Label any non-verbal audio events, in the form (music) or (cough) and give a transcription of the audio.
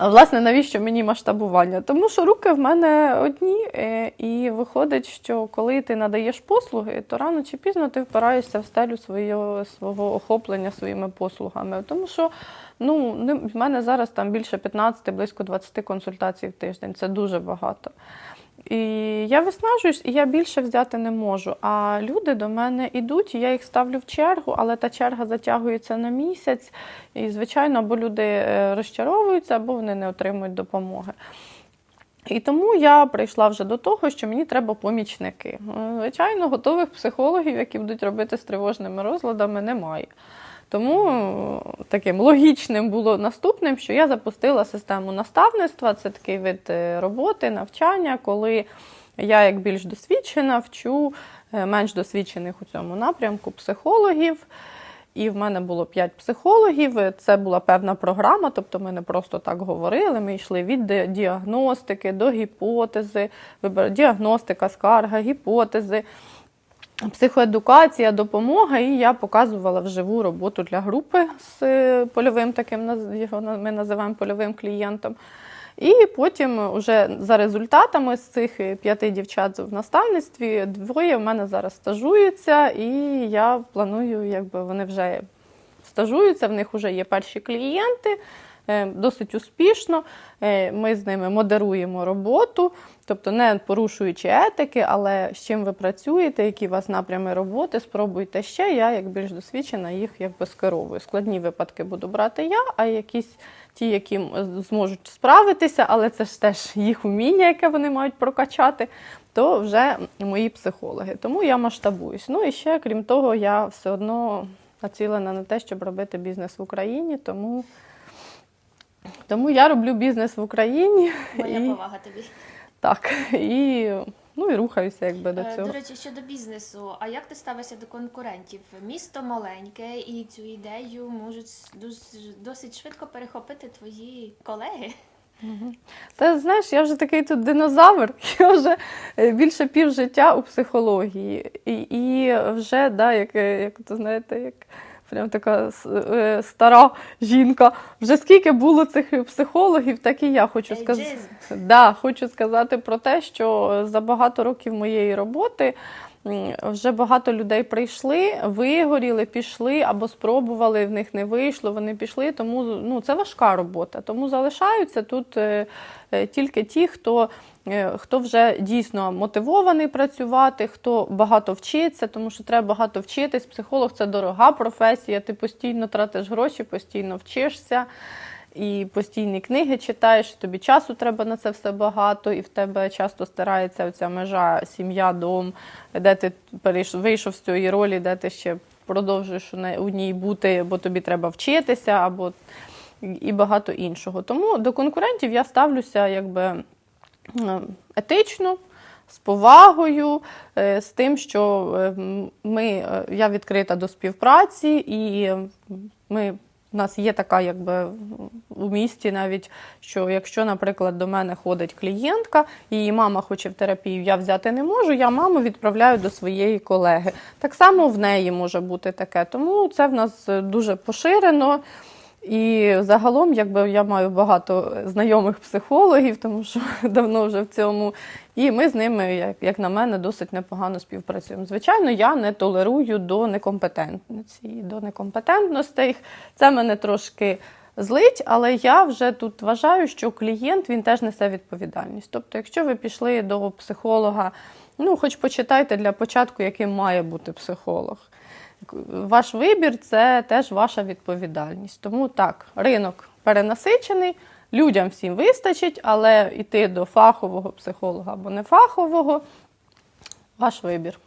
Власне, навіщо мені масштабування? Тому що руки в мене одні, е, і виходить, що коли ти надаєш послуги, то рано чи пізно ти впираєшся в стелю своє, свого охоплення своїми послугами. Тому що ну, в мене зараз там більше 15, близько 20 консультацій в тиждень. Це дуже багато. І я виснажуюсь, і я більше взяти не можу. А люди до мене йдуть, я їх ставлю в чергу, але та черга затягується на місяць. І, звичайно, або люди е, розчаровуються, або вони не отримують допомоги. І тому я прийшла вже до того, що мені треба помічники. Е, Звичайно, готових психологів, які будуть робити з тривожними розладами, немає. Тому е, таким логічним було наступним, що я запустила систему наставництва. Це такий вид е, роботи, навчання, коли я, як більш досвідчена, вчу е, менш досвідчених у цьому напрямку психологів. І в мене було п'ять психологів. Це була певна програма, тобто ми не просто так говорили. Ми йшли від діагностики до гіпотези, діагностика, скарга, гіпотези, психоедукація, допомога. І я показувала вживу роботу для групи з е, польовим таким його ми називаємо польовим клієнтом. І потім, уже за результатами з цих е, п'яти дівчат в наставництві, двоє в мене зараз стажуються, і я планую, якби вони вже стажуються, в них вже є перші клієнти. Е, Досить успішно. Е, Ми з ними модеруємо роботу, тобто не порушуючи етики, але з чим ви працюєте, які у вас напрями роботи, спробуйте ще. Я, як більш досвідчена, їх якби скеровую. Складні випадки буду брати я, а якісь ті, які зможуть справитися, але це ж теж їх уміння, яке вони мають прокачати, то вже мої психологи. Тому я масштабуюсь. Ну і ще, крім того, я все одно націлена на те, щоб робити бізнес в Україні, тому. Тому я роблю бізнес в Україні Моя і, повага тобі. так, і, ну, і рухаюся якби до Е, цього. До речі, щодо бізнесу, а як ти ставишся до конкурентів? Місто маленьке, і цю ідею можуть досить швидко перехопити твої колеги. Та знаєш, я вже такий тут динозавр, (laughs) я вже е, більше пів життя у психології. І, і вже, да, як, е, як то знаєте, як прям така е, стара жінка. Вже скільки було цих психологів, так і я хочу сказати. Да, хочу сказати про те, що за багато років моєї роботи вже багато людей прийшли, вигоріли, пішли або спробували, в них не вийшло, вони пішли. Тому ну, це важка робота. Тому залишаються тут е, е, тільки ті, хто. Е, Хто вже дійсно мотивований працювати, хто багато вчиться, тому що треба багато вчитись. Психолог це дорога професія, ти постійно тратиш гроші, постійно вчишся і постійні книги читаєш, тобі часу треба на це все багато, і в тебе часто стирається оця межа сім'я, дом, де ти вийшов з цієї ролі, де ти ще продовжуєш у ній бути, бо тобі треба вчитися, або і багато іншого. Тому до конкурентів я ставлюся якби етично. З повагою, е, з тим, що е, ми, е, я відкрита до співпраці, і е, ми, в нас є така, якби у місті навіть, що якщо, наприклад, до мене ходить клієнтка, її мама хоче в терапію, я взяти не можу, я маму відправляю до своєї колеги. Так само в неї може бути таке. Тому це в нас е, дуже поширено. І загалом, якби я маю багато знайомих психологів, тому що (laughs) давно вже в цьому. І ми з ними, як, як на мене, досить непогано співпрацюємо. Звичайно, я не толерую до некомпетентності, до некомпетентностей. Це мене трошки злить, але я вже тут вважаю, що клієнт він теж несе відповідальність. Тобто, якщо ви пішли до психолога, ну хоч почитайте для початку, яким має бути психолог. Ваш вибір це теж ваша відповідальність. Тому так, ринок перенасичений, людям всім вистачить, але йти до фахового психолога або не фахового ваш вибір.